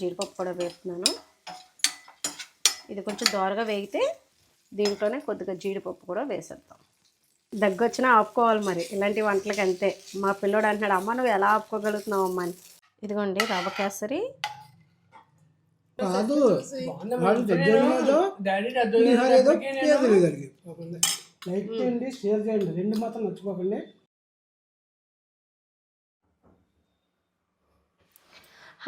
జీడిపప్పు కూడా వేస్తున్నాను. ఇది కొంచెం దోరగా వేగితే దీంట్లోనే కొద్దిగా జీడిపప్పు కూడా వేసేద్దాం. దగ్గు వచ్చినా ఆపుకోవాలి మరి ఇలాంటి వంటలకి అంతే. మా పిల్లోడు అంటున్నాడు అమ్మ నువ్వు ఎలా ఆపుకోగలుగుతున్నావు అమ్మ అని. ఇదిగోండి రవ్వ కేసరి. కాదు వాడు దగ్గర ఏదో పులిహోర ఏదో పేదలు జరిగి లైక్ చేయండి షేర్ చేయండి రెండు మాత్రం మర్చిపోకండి.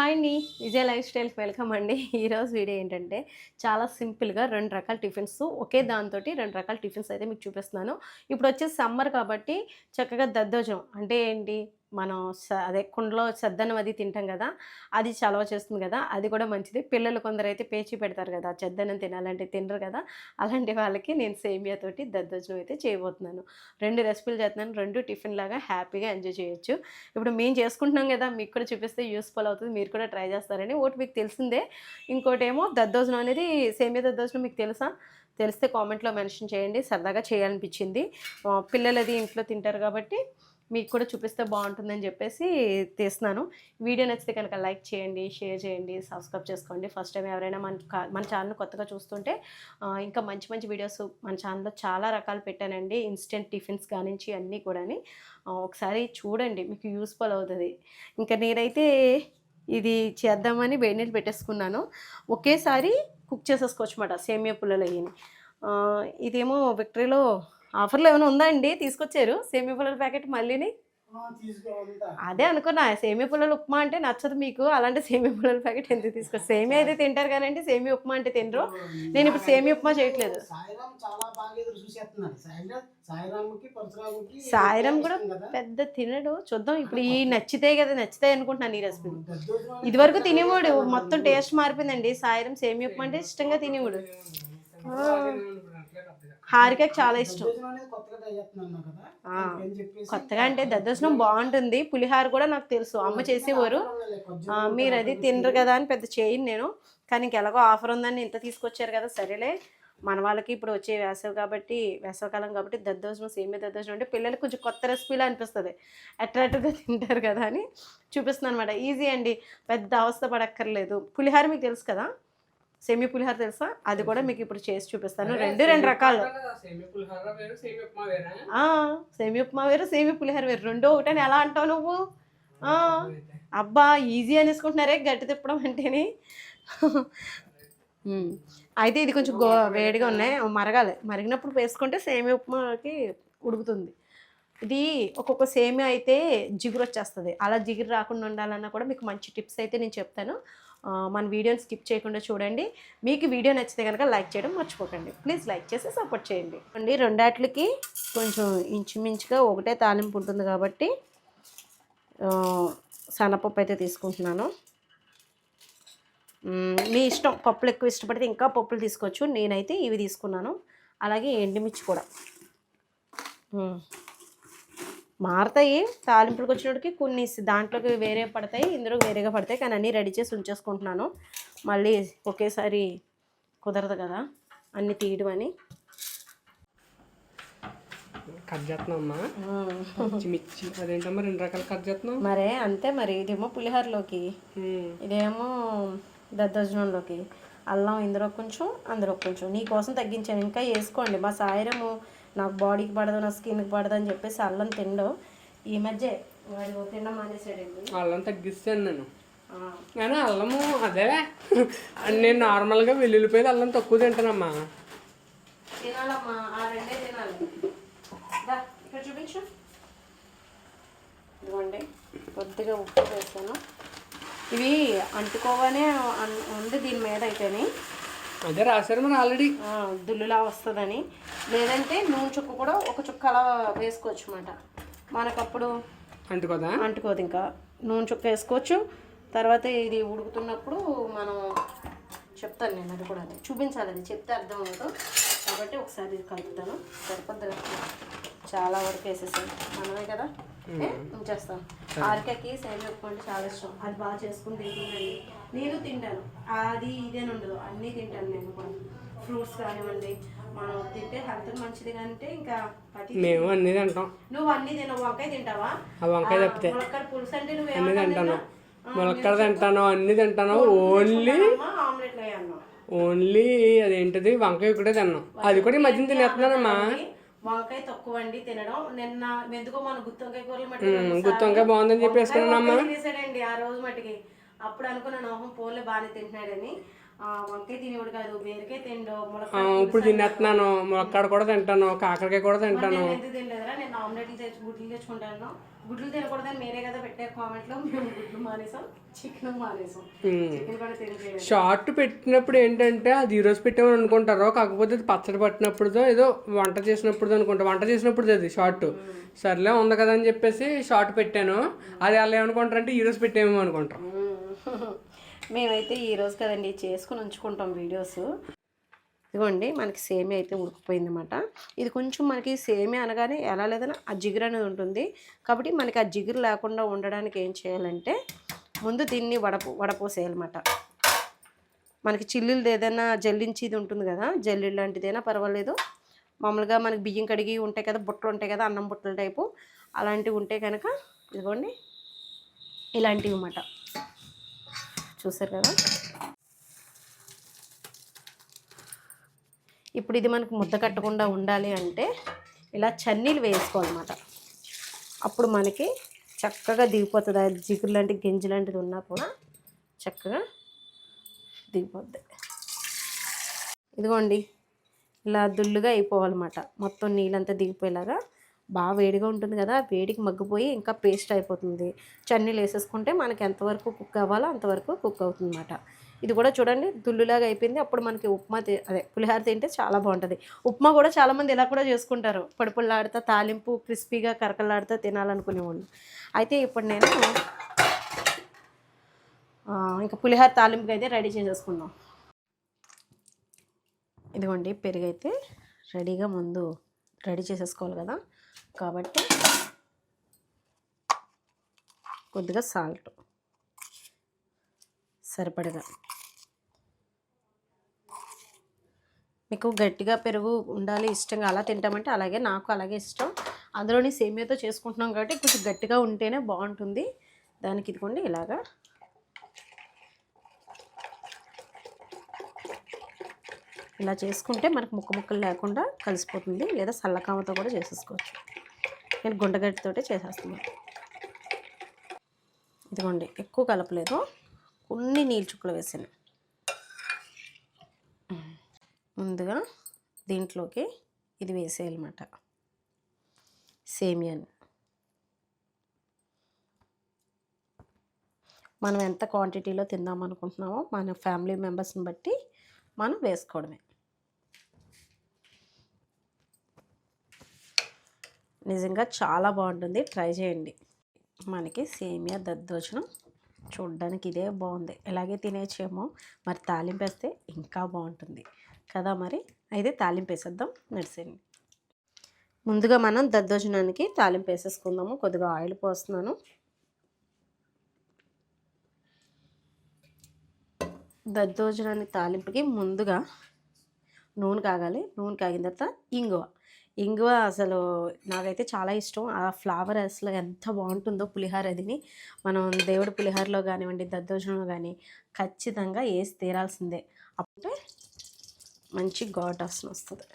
హాయ్ అండి. విజయ్ లైఫ్ స్టైల్కి వెల్కమ్ అండి. ఈరోజు వీడియో ఏంటంటే చాలా సింపుల్గా రెండు రకాల టిఫిన్స్. ఒకే దాంతో రెండు రకాల టిఫిన్స్ అయితే మీకు చూపిస్తున్నాను. ఇప్పుడు వచ్చేసి సమ్మర్ కాబట్టి చక్కగా దద్దోజనం అంటే ఏంటి? మనం అదే కుండలో చెద్దన్నం అది తింటాం కదా అది చలవ చేస్తుంది కదా అది కూడా మంచిది. పిల్లలు కొందరైతే పేచి పెడతారు కదా చెద్దనం తినాలంటే తినరు కదా అలాంటి వాళ్ళకి నేను సేమియాతోటి దద్దోజనం అయితే చేయబోతున్నాను. రెండు రెసిపీలు చేస్తున్నాను రెండు టిఫిన్ లాగా హ్యాపీగా ఎంజాయ్ చేయొచ్చు. ఇప్పుడు మేము చేసుకుంటున్నాం కదా మీకు కూడా చూపిస్తే యూస్ఫుల్ అవుతుంది మీరు కూడా ట్రై చేస్తారని ఒకటి మీకు తెలిసిందే. ఇంకోటి ఏమో దద్దోజనం అనేది సేమియా దద్దోజనం మీకు తెలుసా? తెలిస్తే కామెంట్లో మెన్షన్ చేయండి సరదాగా చేయాలనిపించింది. పిల్లలది పిల్లలు అది ఇంట్లో తింటారు కాబట్టి మీకు కూడా చూపిస్తే బాగుంటుందని చెప్పేసి తీస్తున్నాను. వీడియో నచ్చితే కనుక లైక్ చేయండి షేర్ చేయండి సబ్స్క్రైబ్ చేసుకోండి. ఫస్ట్ టైం ఎవరైనా మన కా- మన ఛానల్ కొత్తగా చూస్తుంటే ఇంకా మంచి మంచి వీడియోస్ మన ఛానల్లో చాలా రకాలు పెట్టానండి. ఇన్స్టెంట్ టిఫిన్స్ కానించి అన్నీ కూడాని. ఒకసారి చూడండి మీకు యూస్ఫుల్ అవుతుంది. ఇంకా నేనైతే ఇది చేద్దామని వేడి నీళ్ళు పెట్టేసుకున్నాను. ఒకేసారి కుక్ చేసేసుకోవచ్చు అనమాట సేమియా పుల్లలు అయ్యి ఇదేమో విక్టరీలో ఆఫర్లో ఏమైనా ఉందా అండి తీసుకొచ్చారు. సేమియా పుల్లల ప్యాకెట్ మళ్ళీని? అదే అనుకున్నా. సేమియా పుల్లల ఉప్మా అంటే నచ్చదు మీకు. అలాంటి సేమియా పుల్లల ప్యాకెట్ ఎందుకు తీసుకొచ్చి సేమియా అయితే తింటారు కానీ సేమియా ఉప్మా అంటే తినరు. నేను ఇప్పుడు సేమియా ఉప్మా చేయట్లేదు. సాయిరామ్ కూడా పెద్ద తినడు. చూద్దాం. ఇప్పుడు ఈ నచ్చితే కదా నచ్చితే అనుకుంటున్నాను ఈ రెసిపీ. అనేది ఇదివరకు తినేవాడు. మొత్తం టేస్ట్ మారిపోయిందండి. సాయిరం సేమియా ఉప్మా అంటే ఇష్టంగా తినేవాడు. హారికకి చాలా ఇష్టం. కొత్తగా అంటే దద్దోజనం బాగుంటుంది. పులిహార కూడా నాకు తెలుసు. అమ్మ చేసేవారు. మీరు అది తినరు కదా అని పెద్ద చేయను నేను. కానీ ఎలాగో ఆఫర్ ఉందని ఇంత తీసుకొచ్చారు కదా సరేలే. మన వాళ్ళకి ఇప్పుడు వచ్చే వేసవి కాబట్టి వేసవికాలం కాబట్టి దద్దోజనం సేమియా దద్దోజనం అంటే పిల్లలకి కొంచెం కొత్త రెసిపీలా అనిపిస్తుంది. అట్రాక్టివ్గా తింటారు కదా అని చూపిస్తున్నాను అనమాట ఈజీ అండి. పెద్ద అవస్థ పడక్కర్లేదు. పులిహార మీకు తెలుసు కదా? సేమియా పులిహార తెలుసా? అది కూడా మీకు ఇప్పుడు చేసి చూపిస్తాను. రెండు రెండు రకాలు. సేమి వేరు సేమి ఉప్మా వేరా? ఆ, సేమియా ఉప్మా వేరు సేమియా పులిహార వేరు. రెండో ఒకటని ఎలా అంటావు నువ్వు? అబ్బా ఈజీ అనేసుకుంటున్నారే గట్టి తిప్పడం అంటేని. అయితే ఇది కొంచెం గో వేడిగా ఉన్నాయి. మరగాలి. మరిగినప్పుడు వేసుకుంటే సేమియా ఉప్మాకి ఉడుకుతుంది. ఇది ఒక్కొక్క సేమియా అయితే జిగురు వచ్చేస్తుంది. అలా జిగురు రాకుండా ఉండాలన్నా కూడా మీకు మంచి టిప్స్ అయితే నేను చెప్తాను. మన వీడియోని స్కిప్ చేయకుండా చూడండి. మీకు వీడియో నచ్చితే కనుక లైక్ చేయడం మర్చిపోకండి. ప్లీజ్ లైక్ చేసి సపోర్ట్ చేయండి. అండి రెండాట్లకి కొంచెం ఇంచుమించుగా ఒకటే తాలింపు ఉంటుంది కాబట్టి ఆ, అయితే తీసుకుంటున్నాను. మీ ఇష్టం పప్పులు ఎక్కువ ఇష్టపడితే ఇంకా పప్పులు తీసుకోవచ్చు. నేనైతే ఇవి తీసుకున్నాను. అలాగే ఎండుమిర్చి కూడా. మారుతాయి. తాలింపులకు వచ్చినప్పటికి కొన్ని దాంట్లోకి వేరే పడతాయి ఇందులో వేరేగా పడతాయి. కానీ అన్నీ రెడీ చేసి ఉంచేసుకుంటున్నాను. మళ్ళీ ఒకేసారి కుదరదు కదా అన్నీ తీయడం అని కట్ అదేంటమ్మా రెండు రకాలు కట్ చేస్తున్నాం మరే అంతే మరి. ఇదేమో పులిహోరలోకి. ఇదేమో దద్దోజనంలోకి. అల్లం ఇందులో కొంచెం అందులో కొంచెం. నీకోసం తగ్గించాను. ఇంకా వేసుకోండి. మా సాయిరము నాకు బాడీకి పడదు నా స్కిన్కి పడదు అని చెప్పేసి అల్లం తిండు ఈ మధ్య వాడు తినడం మానేసాడండి అల్లం తగ్గిస్తాను నేను. కానీ అల్లము అదే. నేను నార్మల్గా వెల్లుల్లిపోయి అల్లం తక్కువ తింటానమ్మా. తినాలమ్మా ఆ రెండే తినాలి. ఇక్కడ చూపించు. ఇదిగోండి కొద్దిగా ఉప్పు వేస్తాను ఇవి అంటుకోగానే ఉంది దీని మీద అయితేనే. అదే రాశారు మరి ఆల్రెడీ. దుల్లులా వస్తుందని. లేదంటే నూనె చుక్క కూడా ఒక చుక్క అలా వేసుకోవచ్చు అనమాట మనకప్పుడు అంటుకోదా? అంటుకోదు ఇంకా. నూనె చుక్క వేసుకోవచ్చు. తర్వాత ఇది ఉడుకుతున్నప్పుడు మనం చెప్తాను నేను అది కూడా. చూపించాలి అది. చెప్తే అర్థం అవ్వదు. కాబట్టి ఒకసారి ఇది కలుపుతాను. సరిపోద్ది. చాలా వరకు వేసేసాను మనమే కదా? ఏ, ఉంచేస్తాను ఆరికకి సేమియా అంటే చాలా ఇష్టం. అది బాగా చేసుకుని తింటుందండి నేను తింటాను. అది ఇదేని ఉండదు. అన్నీ తింటాను నేను కూడా. ఫ్రూట్స్ కానివ్వండి మనం తింటే హెల్త్ మంచిది కంటే ఇంకా మేము అన్నీ తింటాం. నువ్వు అన్ని తినవు. వంకాయ తింటావా? ఆ వంకాయ తప్పితే. ములక్కాడ పులుసు అంటే నువ్వు అన్నీ ఏమంటావు తింటాను? ములక్కడ తింటాను అన్ని తింటాను. ఓన్లీ ఓన్లీ అదేంటిది? వంకాయ ఒకటే తిన్నాం అది కూడా ఈ మధ్యన తినేస్తున్నానమ్మా. వంకాయ తక్కువ అండి తినడం. నిన్న ఎందుకో మన గుత్తొంకాయ కూరలు ఉమ్, గుత్తొంకాయ బాగుందని చెప్పి వేసుకున్నానమ్మా తినేసాడండి ఆ రోజు మట్టికి. అప్పుడు అనుకున్నాను ఓహం పోలే బాగానే తింటున్నాడని. వంకాయ తినేవాడు కాదు బీరకాయ తిండు ఇప్పుడు తినేస్తున్నాను. ములక్కాడ కూడా తింటాను కాకరకాయ కూడా తింటాను. తినలేదురా? నేను ఆమ్లెట్లు తెచ్చి గుడ్లు తెచ్చుకుంటాను. గుడ్లు తినకూడదని మీరే కదా పెట్టారు కామెంట్లో మేము గుడ్లు మానేసాం చికెన్ మానేసాం. చికెన్ కూడా తినలేదు షార్ట్ పెట్టినప్పుడు ఏంటంటే అది ఈ రోజు పెట్టామని అనుకుంటారు కాకపోతే అది పచ్చడి పట్టినప్పుడుదో ఏదో వంట చేసినప్పుడు అనుకుంటా. వంట చేసినప్పుడు అది షార్ట్. సర్లే ఉంది కదా అని చెప్పేసి షార్ట్ పెట్టాను. అది వాళ్ళు ఏమనుకుంటారంటే ఈ రోజు పెట్టామేమో అనుకుంటారు. మేమైతే ఈ రోజు కదండి చేసుకుని ఉంచుకుంటాం వీడియోస్. ఇదిగోండి మనకి సేమియా అయితే ఉడికిపోయింది అనమాట ఇది కొంచెం మనకి సేమియా అనగానే ఎలా లేదన్నా ఆ జిగురు అనేది ఉంటుంది. కాబట్టి మనకి ఆ జిగురు లేకుండా ఉండడానికి ఏం చేయాలంటే ముందు దీన్ని వడపు వడపోసేయాలన్నమాట. మనకి చిల్లులది ఏదైనా జల్లించేది ఉంటుంది కదా జల్లి లాంటిదైనా పర్వాలేదు. మామూలుగా మనకి బియ్యం కడిగి ఉంటాయి కదా బుట్టలు ఉంటాయి కదా అన్నం బుట్టల టైపు. అలాంటివి ఉంటే కనుక ఇదిగోండి ఇలాంటివి అన్నమాట. చూసారు కదా? ఇప్పుడు ఇది మనకు ముద్ద కట్టకుండా ఉండాలి అంటే ఇలా చన్నీలు వేసుకోవాలన్నమాట. అప్పుడు మనకి చక్కగా దిగిపోతుంది. జిగురు లాంటి గింజ లాంటిది ఉన్నా కూడా చక్కగా దిగిపోద్ది. ఇదిగోండి ఇలా దుల్లుగా అయిపోవాలన్నమాట. మొత్తం నీళ్ళంతా దిగిపోయేలాగా బాగా వేడిగా ఉంటుంది కదా వేడికి మగ్గిపోయి ఇంకా పేస్ట్ అయిపోతుంది. చన్నీలు వేసేసుకుంటే మనకి ఎంతవరకు కుక్ అవ్వాలో అంతవరకు కుక్ అవుతుంది అనమాట ఇది కూడా చూడండి దుల్లులాగా అయిపోయింది. అప్పుడు మనకి ఉప్మా తి- అదే పులిహార తింటే చాలా బాగుంటుంది. ఉప్మా కూడా చాలామంది ఇలా కూడా చేసుకుంటారు. పొడిపుల్లాడుతా తాలింపు క్రిస్పీగా కరకలాడుతూ తినాలనుకునేవాళ్ళు అయితే ఇప్పుడు నేను ఇంకా పులిహార తాలింపుకి అయితే రెడీ చేసేసుకుందాం. ఇదిగోండి పెరుగు అయితే రెడీగా ముందు రెడీ చేసేసుకోవాలి కదా. కాబట్టి కొద్దిగా సాల్ట్. సరిపడగా మీకు గట్టిగా పెరుగు ఉండాలి ఇష్టంగా అలా తింటామంటే అలాగే నాకు అలాగే ఇష్టం. అందులోని సేమియాతో చేసుకుంటున్నాం కాబట్టి కొంచెం గట్టిగా ఉంటేనే బాగుంటుంది. దానికి ఇదిగోండి ఇలాగా. ఇలా చేసుకుంటే మనకు ముక్క ముక్కలు లేకుండా కలిసిపోతుంది. లేదా సల్లకామతో కూడా చేసేసుకోవచ్చు. నేను గుండగడ్డితోటే చేసేస్తున్నాను. ఇదిగోండి ఎక్కువ కలపలేదు. కొన్ని నీళ్ళు చుక్కలు వేసాను. ముందుగా దీంట్లోకి ఇది వేసేయాలన్నమాట. సేమియాని మనం ఎంత క్వాంటిటీలో తిందాం అనుకుంటున్నామో మన ఫ్యామిలీ మెంబర్స్ని బట్టి మనం వేసుకోవడమే. నిజంగా చాలా బాగుంటుంది. ట్రై చేయండి. మనకి సేమియా దద్దోజనం చూడడానికి ఇదే బాగుంది ఎలాగే తినేచేమో మరి తాలింపు వేస్తే ఇంకా బాగుంటుంది కదా మరి? అయితే తాలింపు వేసేద్దాం నడిసేయండి ముందుగా మనం దద్దోజనానికి తాలింపు వేసేసుకుందాము కొద్దిగా ఆయిల్ పోస్తున్నాను. దద్దోజనాన్ని తాలింపుకి ముందుగా నూనె కాగాలి. నూనె కాగిన తర్వాత ఇంగువ. ఇంగువ అసలు నాకైతే చాలా ఇష్టం. ఆ ఫ్లేవర్ అసలు ఎంత బాగుంటుందో పులిహార అదిని. మనం దేవుడి పులిహారలో కానివ్వండి దద్దోజనంలో కానీ ఖచ్చితంగా వేసి తీరాల్సిందే. అప్పుడే మంచి ఘాట్ వాసన వస్తుంది.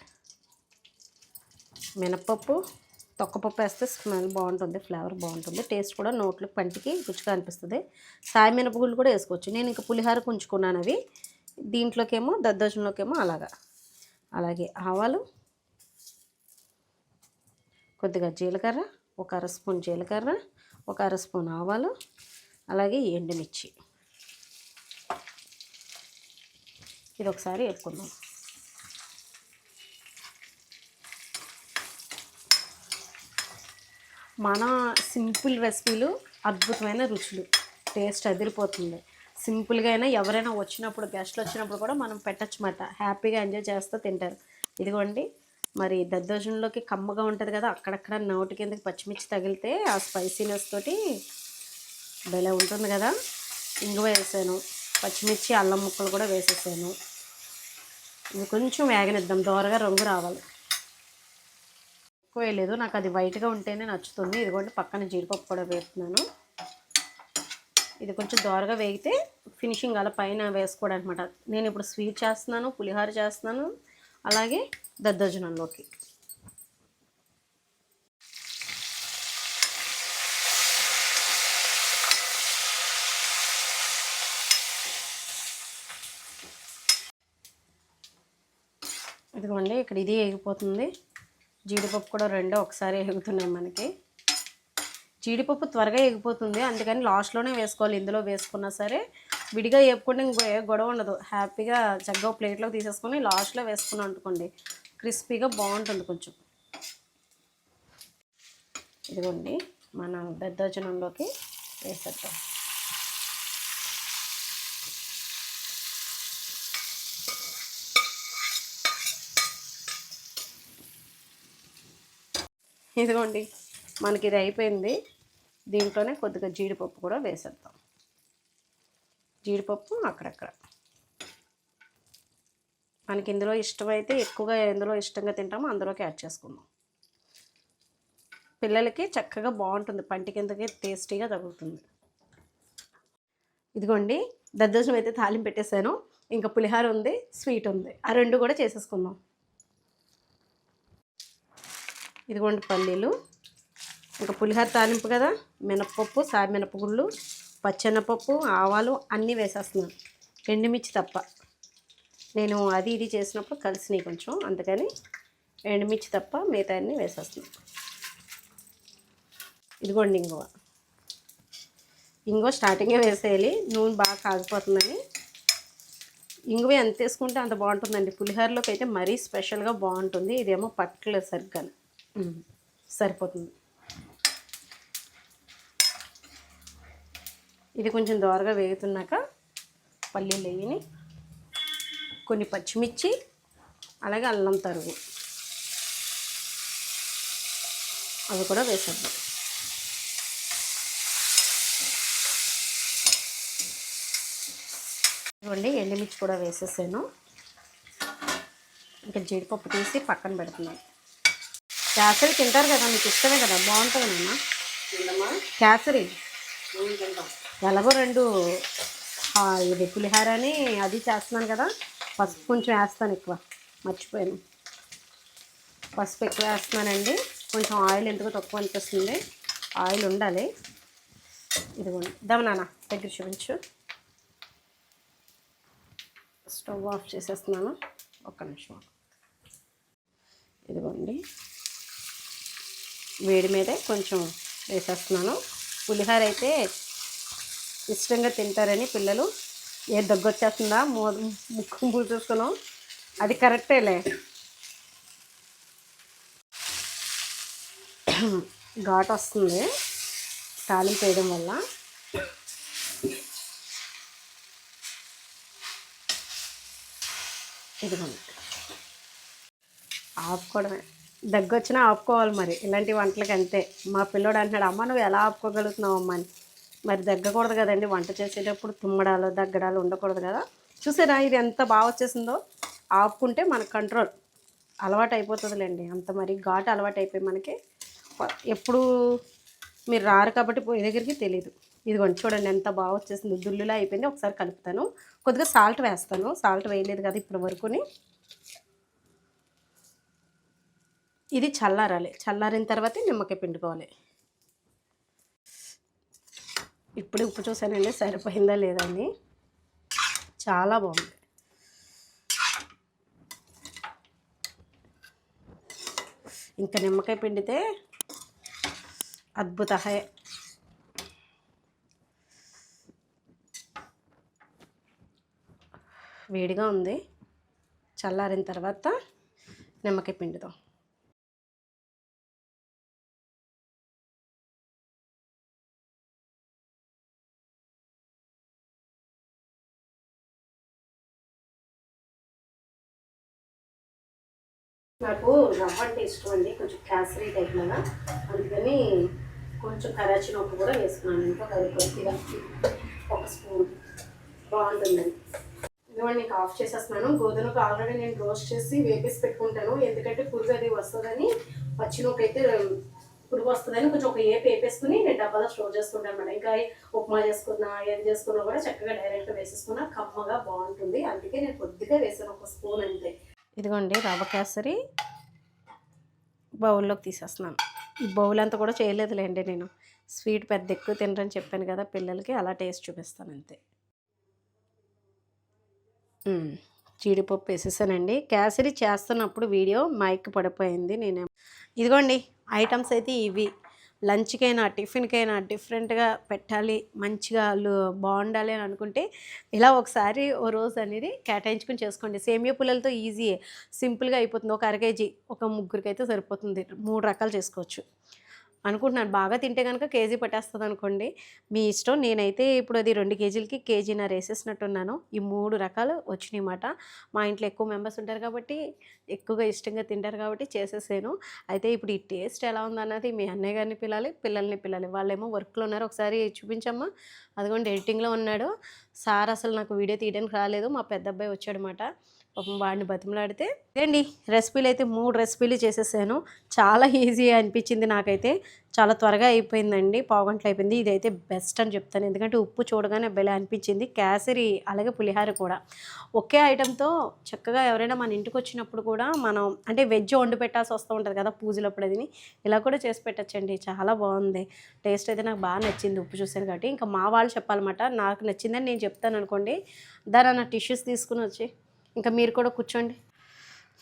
మినపప్పు తొక్కపప్పు వేస్తే స్మెల్ బాగుంటుంది ఫ్లేవర్ బాగుంటుంది. టేస్ట్ కూడా నోట్లకు పంటికి రుచిగా అనిపిస్తుంది. సాయి మినపగుళ్ళు కూడా వేసుకోవచ్చు. నేను ఇంకా పులిహార ఉంచుకున్నాను అవి దీంట్లోకేమో దద్దోజంలోకేమో అలాగా. అలాగే ఆవాలు కొద్దిగా జీలకర్ర ఒక అర స్పూన్ జీలకర్ర ఒక అర స్పూన్ ఆవాలు అలాగే ఎండుమిర్చి. ఇది ఒకసారి వేసుకుందాం మన సింపుల్ రెసిపీలు అద్భుతమైన రుచులు. టేస్ట్ అదిరిపోతుంది. సింపుల్గా అయినా ఎవరైనా వచ్చినప్పుడు గెస్ట్లు వచ్చినప్పుడు కూడా మనం పెట్టచ్చమాట హ్యాపీగా ఎంజాయ్ చేస్తూ తింటారు. ఇదిగోండి. మరి దద్దోజనంలోకి కమ్మగా ఉంటుంది కదా అక్కడక్కడ నోటి కిందకి పచ్చిమిర్చి తగిలితే ఆ స్పైసీనెస్ తోటి భలే ఉంటుంది కదా. ఇంగువ వేసాను పచ్చిమిర్చి అల్లం ముక్కలు కూడా వేసేసాను. ఇది కొంచెం వేగనిద్దాం దోరగా రంగు రావాలి. ఎక్కువ వేయలేదు నాకు అది వైట్గా ఉంటేనే నచ్చుతుంది. ఇదిగోండి పక్కన జీడిపప్పు కూడా వేస్తున్నాను. ఇది కొంచెం దోరగా వేగితే ఫినిషింగ్ అలా పైన వేసుకోవడం అనమాట నేను ఇప్పుడు స్వీట్ చేస్తున్నాను పులిహోర చేస్తున్నాను. అలాగే దద్దోజనంలోకి. ఇదిగోండి ఇక్కడ ఇది ఎగిపోతుంది జీడిపప్పు కూడా రెండో ఒకసారి ఎగుతున్నాయి మనకి. జీడిపప్పు త్వరగా ఎగిపోతుంది అందుకని లాస్ట్లోనే వేసుకోవాలి. ఇందులో వేసుకున్నా సరే విడిగా వేపుకుంటే ఇంకో గొడవ ఉండదు. హ్యాపీగా చక్కగా ప్లేట్లోకి తీసేసుకొని లాస్ట్లో వేసుకున్నాం అనుకోండి క్రిస్పీగా బాగుంటుంది కొంచెం. ఇదిగోండి మన దద్దోజనంలోకి వేసేద్దాం. ఇదిగోండి మనకి ఇది అయిపోయింది. దీంట్లోనే కొద్దిగా జీడిపప్పు కూడా వేసేద్దాం. జీడిపప్పు అక్కడక్కడ. మనకి ఇందులో ఇష్టమైతే ఎక్కువగా ఎందులో ఇష్టంగా తింటామో అందులోకి యాడ్ చేసుకుందాం. పిల్లలకి చక్కగా బాగుంటుంది. పంటి కిందకి టేస్టీగా తగులుతుంది. ఇదిగోండి దద్దోజనం అయితే తాలింపు పెట్టేశాను. ఇంకా పులిహార ఉంది స్వీట్ ఉంది. ఆ రెండు కూడా చేసేసుకుందాం. ఇదిగోండి పల్లీలు. ఇంకా పులిహోర తాలింపు కదా మినప్పప్పు సాయి మినపగుళ్ళు పచ్చెనపప్పు ఆవాలు అన్నీ వేసేస్తున్నాను. ఎండుమిర్చి తప్ప. నేను అది ఇది చేసినప్పుడు కలిసినాయి కొంచెం అందుకని ఎండుమిర్చి తప్ప మిగతా అన్నీ వేసేస్తున్నాను ఇదిగోండి ఇంగువ. ఇంగువ స్టార్టింగే వేసేయాలి నూనె బాగా కాగిపోతుందని ఇంగువ ఎంత వేసుకుంటే అంత బాగుంటుందండి. పులిహోరలోకి అయితే మరీ స్పెషల్గా బాగుంటుంది. ఇదేమో పట్టలేదు సరిగ్గా సరిపోతుంది. ఇది కొంచెం దోరగా వేగుతున్నాక పల్లీలు వేయని కొన్ని పచ్చిమిర్చి అలాగే అల్లం తరుగు. అవి కూడా వేసేద్దాం. ఇవ్వండి ఎండుమిర్చి కూడా వేసేసాను. ఇంకా జీడిపప్పు తీసి పక్కన పెడుతున్నాను. కేసరి తింటారు కదా మీకు ఇష్టమే కదా బాగుంటుంది నాన్న కేసరి. ఎలాగో రెండు ఇది పులిహార అని అది చేస్తున్నాను కదా. పసుపు కొంచెం వేస్తాను ఎక్కువ. మర్చిపోయాను. పసుపు ఎక్కువ వేస్తున్నానండి. కొంచెం ఆయిల్ ఎందుకు తక్కువ అనిపిస్తుంది. ఆయిల్ ఉండాలి. ఇదిగోండి. దమ్ నాన్న? దగ్గర చూపించు. స్టవ్ ఆఫ్ చేసేస్తున్నాను. ఒక్క నిమిషం. ఇదిగోండి. వేడి మీదే కొంచెం వేసేస్తున్నాను. పులిహోర అయితే ఇష్టంగా తింటారని పిల్లలు ఏ దగ్గు వచ్చేస్తుందా మో ముక్కు పూసేసుకున్నాం అది కరెక్టేలే. ఘాట్ వస్తుంది. తాలింపు వేయడం వల్ల. ఇదిగోండి. ఆపుకోవడమే. దగ్గొచ్చినా ఆపుకోవాలి మరి. ఇలాంటి వంటలకి అంతే మా పిల్లోడు అంటున్నాడు అమ్మ నువ్వు ఎలా ఆపుకోగలుగుతున్నావు అమ్మ అని. మరి దగ్గకూడదు కదండి. వంట చేసేటప్పుడు తుమ్మడాలు దగ్గడాలు ఉండకూడదు కదా. చూసారా ఇది ఎంత బాగా వచ్చేసిందో? ఆపుకుంటే మన కంట్రోల్ అలవాటు అయిపోతుందిలేండి అంత మరి ఘాటు అలవాటు అయిపోయి మనకి ఎప్పుడు మీరు రారు కాబట్టి పోయే దగ్గరికి తెలియదు ఇదిగోండి చూడండి ఎంత బాగా వచ్చేసింది. దుల్లులా అయిపోయింది. ఒకసారి కలుపుతాను. కొద్దిగా సాల్ట్ వేస్తాను. సాల్ట్ వేయలేదు కదా ఇప్పటి వరకుని. ఇది చల్లారాలి. చల్లారిన తర్వాత నిమ్మకాయ పిండుకోవాలి. ఇప్పుడే ఉప్పు చూసానండి సరిపోయిందా లేదా అని. చాలా బాగుంది. ఇంకా నిమ్మకాయ పిండితే అద్భుత వేడిగా ఉంది. చల్లారిన తర్వాత నిమ్మకాయ పిండుదాం నాకు రవ్వ అంటే ఇష్టం అండి కొంచెం క్యాసరీ టైప్ లాగా. అందుకని కొంచెం కరాచి నొప్పు కూడా వేసుకున్నాను. ఇంకా అది కొద్దిగా ఒక స్పూన్ బాగుంటుందండి ఇదిగోండి నీకు ఆఫ్ చేసేస్తున్నాను. గోధుమకు ఆల్రెడీ నేను రోస్ట్ చేసి వేపేసి పెట్టుకుంటాను. ఎందుకంటే పురుగు అది వస్తుందని పచ్చి నొప్పి అయితే పురుగు వస్తుందని కొంచెం ఒక ఏపు వేపేసుకుని నేను డబ్బాలో స్టోర్ చేసుకుంటాను అనమాట ఇంకా ఉప్మా చేసుకున్నా ఏది చేసుకున్నా కూడా చక్కగా డైరెక్ట్గా వేసేసుకున్నా కమ్మగా బాగుంటుంది. అందుకే నేను కొద్దిగా వేసాను ఒక స్పూన్ అంతే. ఇదిగోండి రవ్వ కేసరి బౌల్లోకి తీసేస్తున్నాను. ఈ బౌల్ అంతా కూడా చేయలేదులేండి నేను. స్వీట్ పెద్ద ఎక్కువ తినరని చెప్పాను కదా పిల్లలకి అలా టేస్ట్ చూపిస్తాను అంతే. జీడిపప్పు వేసేసానండి. కేసరి చేస్తున్నప్పుడు వీడియో మైక్ పడిపోయింది నేను ఇదిగోండి ఐటమ్స్ అయితే ఇవి. లంచ్కైనా టిఫిన్కైనా డిఫరెంట్గా పెట్టాలి మంచిగా వాళ్ళు బాగుండాలి అని అనుకుంటే ఇలా ఒకసారి ఓ రోజు అనేది కేటాయించుకుని చేసుకోండి. సేమియా పుల్లలతో ఈజీ సింపుల్గా అయిపోతుంది. ఒక అర కేజీ ఒక ముగ్గురికి అయితే సరిపోతుంది. మూడు రకాలు చేసుకోవచ్చు. అనుకుంటున్నాను. బాగా తింటే కనుక కేజీ పట్టేస్తుంది అనుకోండి మీ ఇష్టం. నేనైతే ఇప్పుడు అది రెండు కేజీలకి కేజీన్నర వేసేసినట్టున్నాను. ఈ మూడు రకాలు వచ్చినాయి అన్నమాట. మా ఇంట్లో ఎక్కువ మెంబర్స్ ఉంటారు కాబట్టి ఎక్కువగా ఇష్టంగా తింటారు కాబట్టి చేసేసాను. అయితే ఇప్పుడు ఈ టేస్ట్ ఎలా ఉందన్నది మీ అన్నయ్య గారిని పిల్లాలి పిల్లల్ని పిల్లాలి వాళ్ళేమో వర్క్లో ఉన్నారు. ఒకసారి చూపించమ్మా. అదిగోండి ఎడిటింగ్లో ఉన్నాడు. సార్ అసలు నాకు వీడియో తీయడానికి రాలేదు. మా పెద్ద అబ్బాయి వచ్చాడనమాట పాపం వాడిని బతిమలాడితే. అండి రెసిపీలు అయితే మూడు రెసిపీలు చేసేసాను. చాలా ఈజీ అనిపించింది నాకైతే. చాలా త్వరగా అయిపోయిందండి పావుగంటలు అయిపోయింది. ఇదైతే బెస్ట్ అని చెప్తాను. ఎందుకంటే ఉప్పు చూడగానే బెల అనిపించింది. కేసరి అలాగే పులిహార కూడా. ఒకే ఐటెంతో చక్కగా ఎవరైనా మన ఇంటికి వచ్చినప్పుడు కూడా మనం అంటే వెజ్ వండి పెట్టాల్సి వస్తూ ఉంటుంది కదా పూజలప్పుడు అది ఇలా కూడా చేసి పెట్టచ్చండి. చాలా బాగుంది. టేస్ట్ అయితే నాకు బాగా నచ్చింది ఉప్పు చూసాను కాబట్టి. ఇంకా మా వాళ్ళు చెప్పాలన్నమాట నాకు నచ్చిందని నేను చెప్తాను అనుకోండి. దాని నా టిష్యూస్ తీసుకుని వచ్చి. ఇంకా మీరు కూడా కూర్చోండి.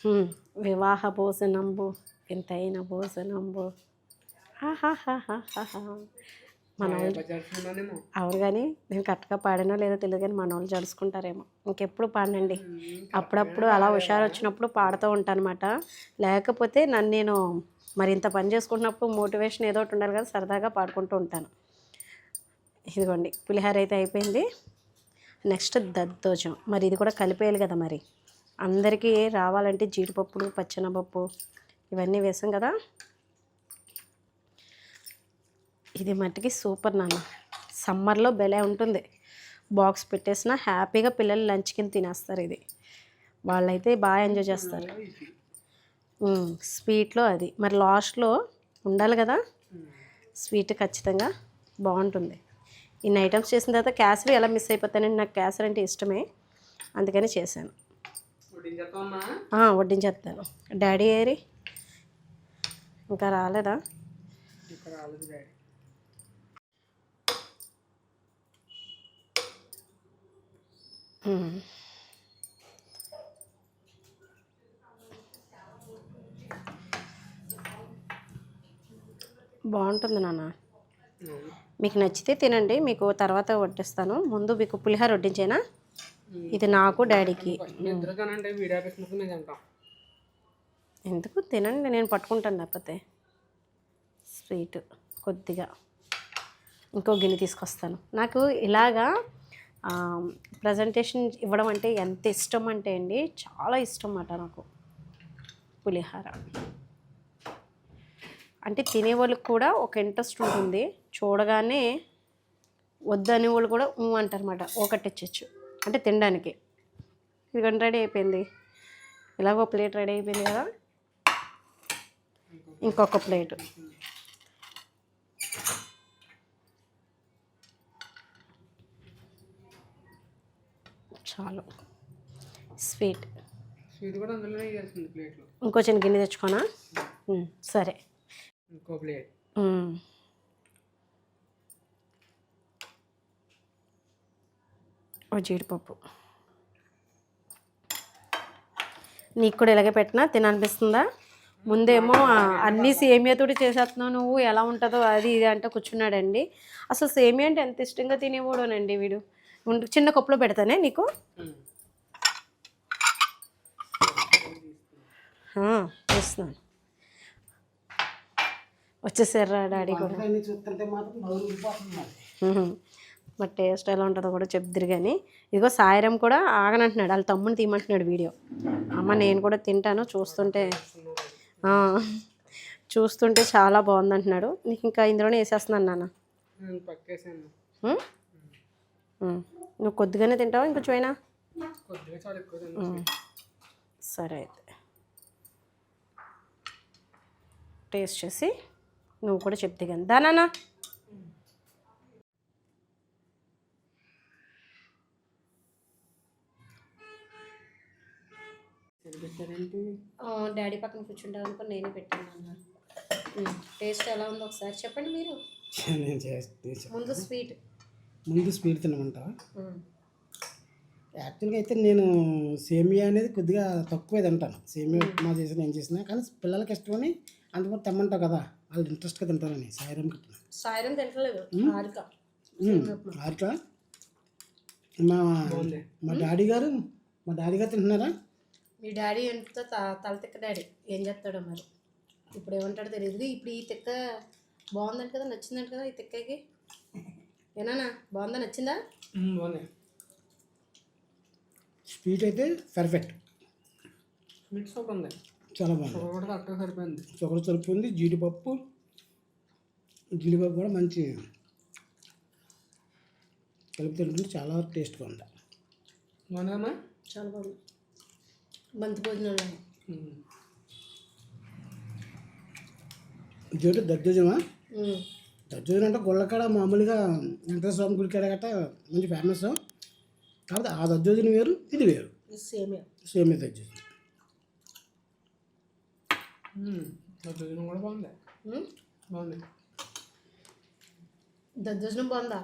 హ్మ్, వివాహ భోజనంబు ఎంతైన భోజనంబు. మన అవును కానీ నేను కరెక్ట్గా పాడినో లేదో తెలియదు కానీ మన వాళ్ళు జడుచుకుంటారేమో. ఇంకెప్పుడు పాడనండి అప్పుడప్పుడు అలా హుషారు వచ్చినప్పుడు పాడుతూ ఉంటాను అనమాట లేకపోతే నన్ను నేను మరి ఇంత పని చేసుకుంటున్నప్పుడు మోటివేషన్ ఏదో ఒకటి ఉండాలి కదా సరదాగా పాడుకుంటూ ఉంటాను. ఇదిగోండి పులిహార అయితే అయిపోయింది. నెక్స్ట్ దద్దోజం. మరి ఇది కూడా కలిపేయాలి కదా మరి. అందరికీ రావాలంటే జీడిపప్పులు పచ్చనపప్పు ఇవన్నీ వేసాం కదా. ఇది మట్టికి సూపర్ నాన్న. సమ్మర్లో భలే ఉంటుంది. బాక్స్ పెట్టేసిన హ్యాపీగా పిల్లలు లంచ్ కింద తినేస్తారు ఇది. వాళ్ళైతే బాగా ఎంజాయ్ చేస్తారు. స్వీట్లో అది. మరి లాస్ట్లో ఉండాలి కదా? స్వీట్ ఖచ్చితంగా బాగుంటుంది. ఇన్ని ఐటమ్స్ చేసిన తర్వాత క్యాసరీ ఎలా మిస్ అయిపోతానండి నాకు క్యాసరీ అంటే ఇష్టమే. అందుకని చేశాను. వడ్డించేస్తాను. డాడీ ఏరి? ఇంకా రాలేదా. బాగుంటుంది నాన్న. మీకు నచ్చితే తినండి. మీకు తర్వాత వడ్డిస్తాను. ముందు మీకు పులిహోర వడ్డించేనా? ఇది నాకు డాడీకి. ఎందుకు? తినండి. నేను పట్టుకుంటాను లేకపోతే. స్వీట్. కొద్దిగా. ఇంకో గిన్నె తీసుకొస్తాను. నాకు ఇలాగా ప్రజెంటేషన్ ఇవ్వడం అంటే ఎంత ఇష్టం అంటే అండి చాలా ఇష్టం అన్నమాట నాకు పులిహార. అంటే తినేవాళ్ళకి కూడా ఒక ఇంట్రెస్ట్ ఉంటుంది. చూడగానే వద్దని వాళ్ళు కూడా ఊ అంటారన్నమాట. ఒకటి ఇచ్చచ్చు. అంటే తినడానికి. ఇదిగోండి రెడీ అయిపోయింది. ఇలాగో ప్లేట్ రెడీ అయిపోయింది కదా. ఇంకొక ప్లేట్. చాలు. స్వీట్. ఇంకో చిన్న గిన్నె తెచ్చుకోనా? సరే. ఇంకో ప్లేట్ ఉమ్. ఓ జీడిపప్పు. నీకు కూడా ఇలాగే పెట్టినా? తిననిపిస్తుందా ముందేమో అన్నీ సేమియాతోటి చేసేస్తున్నావు నువ్వు ఎలా ఉంటుందో అది ఇది అంటే కూర్చున్నాడండి. అసలు సేమియా అంటే ఎంత ఇష్టంగా తినేవాడోనండి వీడు. చిన్న కప్పులో పెడతానే నీకు? చేస్తున్నాను. వచ్చేసారా డాడీ కూడా. మరి. టేస్ట్ ఎలా ఉంటుందో కూడా చెప్తురు కానీ ఇదిగో సాయిరం కూడా ఆగనంటున్నాడు. వాళ్ళ తమ్ముని తీయమంటున్నాడు వీడియో. అమ్మ నేను కూడా తింటాను. చూస్తుంటే చూస్తుంటే చాలా బాగుంది అంటున్నాడు నీకు ఇంకా ఇందులోనే వేసేస్తున్నాను నాన్న. నువ్వు కొద్దిగానే తింటావా తిన్నాను సరే అయితే. టేస్ట్ చేసి నువ్వు కూడా చెప్తే కానీ దానా డాడీ పక్కన కూర్చుంటాం అనుకుని నేనే పెట్టాను టేస్ట్ ఎలా ఉందో ఒకసారి చెప్పండి మీరు. ముందు స్వీట్. ముందు స్పీడ్ తినమంటావా యాక్చువల్గా అయితే నేను సేమియా అనేది కొద్దిగా తక్కువే తింటాను. సేమియా ఉప్మా చేసిన ఏం చేసినా కానీ పిల్లలకి ఇష్టమని అంతమంది తెమ్మంటావు కదా వాళ్ళు ఇంట్రెస్ట్గా తింటారని సాయిరం కట్టిన సాయంత్రం తింటలేదు ఆరిక మా మా డాడీ గారు మా డాడీ గారు తింటున్నారా? మీ డాడీ ఎంత త- తల తిక్క డాడీ. ఏం చెప్తాడో మరి? ఇప్పుడు ఏమంటాడో తెలియదు ఇప్పుడు ఈ తిక్క బాగుందంట కదా నచ్చిందంట కదా ఈ తిక్కకి? ఏనా బాగుందా నచ్చిందా? బాగున్నాయి స్వీట్ అయితే పర్ఫెక్ట్ స్వీట్ సూపర్ ఉంది. చాలా బాగుంది. షుగర్ కూడా కరెక్ట్గా సరిపోయింది. షుగర్ సరిపోయింది జీడిపప్పు జీడిపప్పు కూడా మంచి కలిపి తింటుంది చాలా టేస్ట్గా ఉంది. బాగుందమ్మా చాలా బాగుంది. బంతి భోజనంలో. జోటి దద్దోజనమా. దద్దోజనం అంటే గుళ్ళకాడ మామూలుగా వెంకటేశ్వర స్వామి గుడి కాడ గట్ట మంచి ఫేమస్ కాకపోతే ఆ దద్దోజనం వేరు ఇది వేరు సేమియా సేమే దద్దోజనం. దద్దోజనం కూడా బాగుంది. బాగుంది దద్దోజనం బాగుందా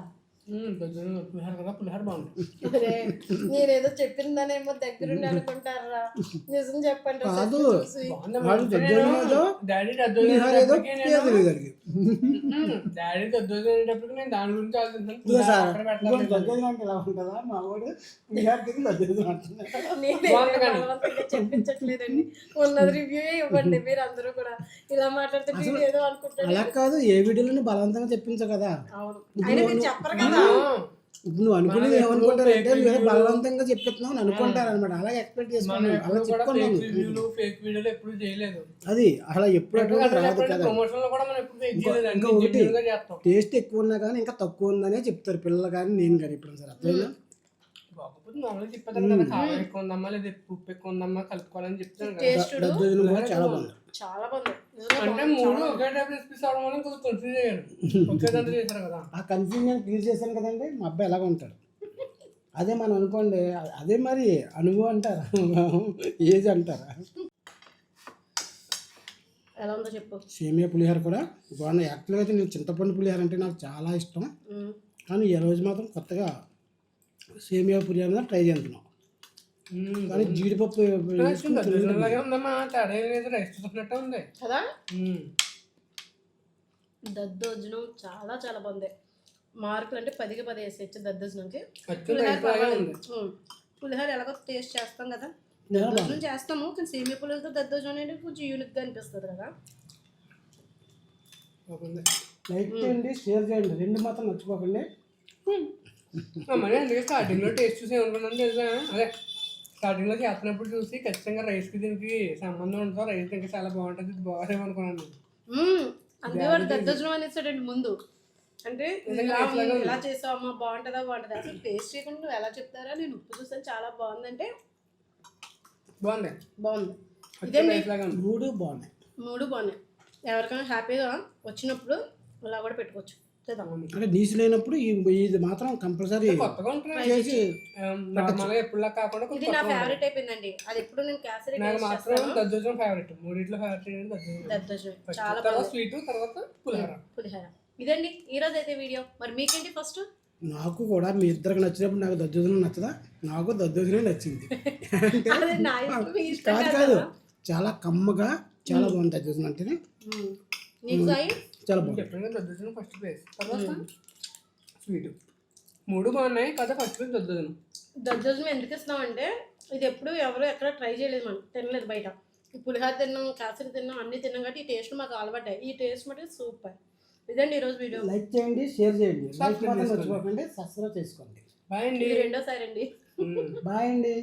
మ్మ్, దద్దోజనం పులిహార కదా పులిహార బాగుంది. అరే నేనేదో చెప్పిందనేమో దగ్గరుండి అనుకుంటారా? నిజం చెప్పండి కాదు. ఏదో డాడీ డాడీ నేను దాని గురించి ఆలోచించాను మా వాడు చెప్పించట్లేదండి. ఉన్నది రివ్యూ ఇవ్వండి మీరు అందరూ కూడా. ఇలా మాట్లాడితే ఏదో అనుకుంటారు అలా కాదు ఏ వీడియోలో బలవంతంగా చెప్పించవు కదా. అవును. అయినా మీరు చెప్పరు కదా. ఇప్పుడు నువ్వు అనుకునేది ఏమనుకుంటారంటే నువ్వు ఏదో బలవంతంగా చెప్పిస్తున్నావు అని అనుకుంటారు అనమాట అలాగే ఎక్స్పెక్ట్ చేసుకున్నాను అలా చెప్పుకున్నాను అది అలా ఎప్పుడు అటువంటి రాదు కదా. ఇంకా ఒకటి. టేస్ట్ ఎక్కువ ఉన్నా కానీ ఇంకా తక్కువ ఉందనే చెప్తారు పిల్లలు కానీ నేను కానీ. ఇప్పుడు సార్ అర్థమైందా? బాగోపోతే మామూలుగా చెప్పేదాన్ని కదా కారం ఎక్కువ ఉందమ్మా లేదా ఉప్పు ఎక్కువ ఉందమ్మా కలుపుకోవాలని చెప్తాను కదా. టేస్ట్ దద్దోజనం కూడా చాలా బాగుంది. చాలా బాగుంది. అంటే మూడు ఒకే టైప్ రెసిపీస్ అవడం వల్ల కొంచెం కన్ఫ్యూజ్ అయ్యాను ఒకే దాంట్లో చేశారు కదా. ఆ కన్ఫ్యూజన్ క్లియర్ చేశాను కదండి మా అబ్బాయి ఎలాగ ఉంటాడు. అదే మనం అనుకోండి అదే మరి అనుభవం అంటారా? ఏజ్ అంటారా? ఎలా ఉందో చెప్పు. సేమియా పులిహోర కూడా బాగుంది యాక్చువల్గా అయితే నేను చింతపండు పులిహోర అంటే నాకు చాలా ఇష్టం. కానీ ఈ రోజు మాత్రం కొత్తగా సేమియా పులిహోర ట్రై చేస్తున్నాం. కానీ జీడిపప్పు ఉంది? కదా. దద్దోజనం చాలా చాలా బాగుంది. మార్కులు అంటే పదికి పది వేసేయచ్చు దద్దోజనంకి. పులిహోర ఎలాగో టేస్ట్ చేస్తాం కదా. దద్దోజనం చేస్తాము కానీ సేమియా పులిహోరతో దద్దోజనం అనేది కొంచెం యూనిక్గా అనిపిస్తుంది కదా. లైక్ చేయండి షేర్ చేయండి. రెండు మాత్రం మర్చిపోకండి. ఆ, మరి అందుకే స్టార్టింగ్లో టేస్ట్ చూసి ఏమనుకున్నాను తెలుసా? అదే స్టార్టింగ్లో చేస్తున్నప్పుడు చూసి ఖచ్చితంగా రైస్కి దీనికి సంబంధం ఉంటుంది? రైస్ ఇంకా చాలా బాగుంటుంది ఇది బాగుంటుంది అనుకున్నాను. అందుకే వాడు దద్దోజనం అనేసాడండి ముందు. అంటే ఉంది. ఇలా చేసావమ్మా బాగుంటుందా బాగుంటుందా? అసలు టేస్ట్ చేయకుండా నువ్వు ఎలా చెప్తారా? నేను ఉప్పు చూసాను చాలా బాగుందంటే బాగుంది. బాగుంది. రైస్ లాగా ఉంది. మూడు బాగున్నాయి. మూడు బాగున్నాయి. ఎవరికైనా హ్యాపీగా వచ్చినప్పుడు ఇలా కూడా పెట్టుకోవచ్చు. అంటే నీసు లేనప్పుడు ఈ- ఇది మాత్రం కంపల్సరీ చేసి నార్మల్గా ఎప్పుడులా కాకుండా ఇది కొంచెం నా ఫేవరెట్ అయిపోయిందండి. అది ఎప్పుడు నేను క్యాసరీ నాకు మాత్రం దద్దోజనం ఫేవరెట్ మూడిట్లో ఫేవరెట్ దద్దోజనం చాలా తర్వాత బాగుంది. స్వీట్ తర్వాత పులిహోర. పులిహోర. ఇదండి ఈ రోజు అయితే వీడియో. మరి మీకేంటి ఫస్ట్ నాకు కూడా మీ ఇద్దరికి నచ్చినప్పుడు నాకు దద్దోజనం నచ్చదా? నాకు దద్దోజనం నచ్చింది. అంటే అదే నా ఇష్టం మీ ఇష్టం కాదు కాదు. చాలా కమ్మగా చాలా బాగుంది దద్దోజనం అంటేనే. చాలా బాగుంది. చెప్పాను? కదా దద్దోజనం ఫస్ట్ ప్లేస్. తర్వాత స్వీట్. మూడు బాగున్నాయి కదా ఫస్ట్ ప్లేస్ దద్దోజనం దద్దోజనం ఎందుకు ఇస్తున్నామంటే ఇది ఎప్పుడు ఎవరు ఎక్కడ ట్రై చేయలేదు మనం తినలేదు బయట. ఈ పులిహోర తిన్నాం కాసరి తిన్నాం అన్ని తిన్నాం కాబట్టి ఈ టేస్ట్ మాకు అలవాటాయి ఈ టేస్ట్ మటుకు సూపర్. ఇదండి ఈరోజు వీడియో. లైక్ చేయండి షేర్ చేయండి. సబ్స్క్రైబ్ చేసుకోండి. బాయ్ అండి. ఇది రెండోసారి అండి. బాయ్ అండి.